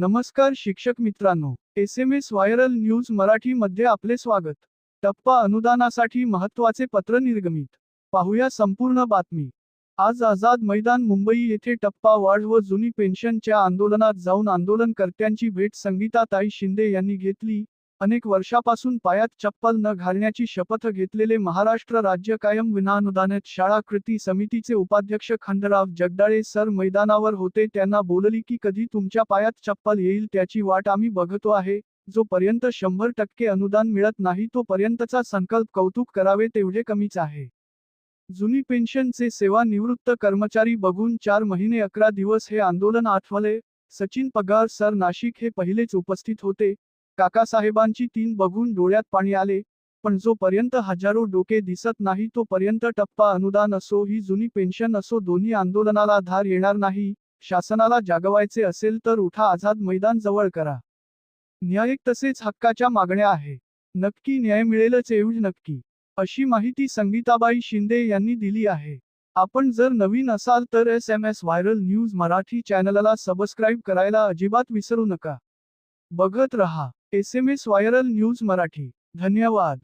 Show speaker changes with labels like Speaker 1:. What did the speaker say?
Speaker 1: नमस्कार शिक्षक मित्रांनो S M S viral news Marathi मध्ये आपले स्वागत. टप्पा अनुदानासाठी महत्त्वाचे पत्र निर्गमित. पाहूया संपूर्ण बातमी. आज आझाद मैदान मुंबई येथे टप्पा वाढ व जुनी पेन्शनच्या आंदोलनात जाऊन आंदोलनकर्त्यांची भेट संगीताताई शिंदे यांनी घेतली. अनेक वर्षापासून पायात चप्पल न घालण्याची शपथ घेतलेले महाराष्ट्र राज्य कायम विनानुदानित शाळा कृती समितीचे उपाध्यक्ष खंडराव जगदाळे सर मैदानावर होते. त्यांना बोलली की कधी तुमच्या पायात चप्पल येईल त्याची वाट आम्ही बघतो आहे. जोपर्यंत शंभर टक्के अनुदान मिळत नाही तोपर्यंतचा संकल्प कौतुक करावे तेवढे कमीच आहे. जुनी पेन्शनचे सेवानिवृत्त कर्मचारी बघून चार महिने अकरा दिवस हे आंदोलन आठवले. सचिन पगार सर नाशिक हे पहिलेच उपस्थित होते. काकासाहेबांची तीन बघून डोळ्यात पाणी आले पण जोपर्यंत हजारो डोके दिसत नाही तोपर्यंत टप्पा अनुदान असो ही जुनी पेन्शन असो दोन्ही आंदोलनाला धार येणार नाही शासनाला जागवायचे असेल तर उठा आझाद मैदान जवळ करा. न्यायिक तसेच हक्काच्या मागण्या आहे. नक्की न्याय मिळेलच एवढ नक्की. अशी माहिती संगीताबाई शिंदे यांनी दिली आहे. आपण जर नवीन असाल तर S M S viral news Marathi चॅनलला सबस्क्राईब करायला अजिबात विसरू नका. बघत रहा. S M S viral news Marathi. धन्यवाद.